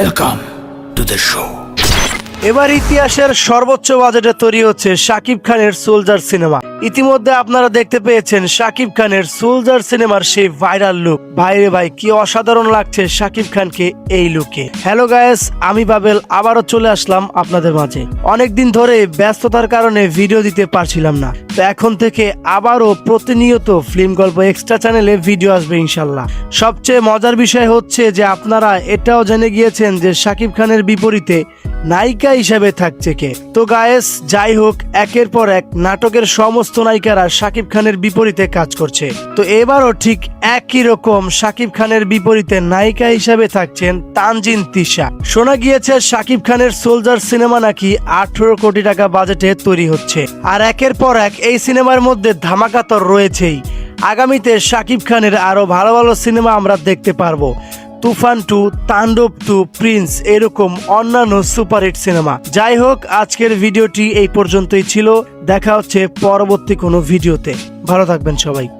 Welcome to the show এবার ইতিহাসের সর্বোচ্চ বাজেটে তৈরি হচ্ছে শাকিব খানের সোলজার সিনেমা। ইতিমধ্যে আপনারা দেখতে পেয়েছেন শাকিব খানের সোলজার সিনেমার সেই ভাইরাল লুক ভাইরে ভাই, কি অসাধারণ লাগছে শাকিব খানকে এই লুকে হ্যালো গায়েস আমি বাবেল, আবারও চলে আসলাম আপনাদের মাঝে। অনেকদিন ধরে ব্যস্ততার কারণে ভিডিও দিতে পারছিলাম না। তো এখন থেকে আবারও প্রতিনিয়ত ফিল্ম গল্প এক্সট্রা চ্যানেলে ভিডিও আসবে ইনশাল্লাহ। সবচেয়ে মজার বিষয় হচ্ছে যে আপনারা এটাও জেনে গিয়েছেন যে শাকিব খানের বিপরীতে নায়িকা হিসেবে থাকছে কে? তো গায়েস, যাই হোক, একের পর এক নাটকের সমস্ত নায়িকারা শাকিব খানের বিপরীতে কাজ করছে। তো এবারও ঠিক একই রকম শাকিব খানের বিপরীতে নায়িকা হিসেবে থাকছেন তানজিন তিশা। শোনা গিয়েছে, শাকিব খানের সোলজার সিনেমা নাকি আঠারো কোটি টাকা বাজেটে তৈরি হচ্ছে। আর একের পর এক এই সিনেমার মধ্যে ধামাকাতর রয়েছেই। আগামীতে শাকিব খানের আরও ভালো ভালো সিনেমা আমরা দেখতে পারব। Toofan two, Tandav two, Prince এরকম অন্যান্য সুপারহিট সিনেমা। যাই হোক আজকের ভিডিওটি এই পর্যন্তই ছিল। দেখা হচ্ছে পরবর্তী কোনো ভিডিওতে। ভালো থাকবেন সবাই।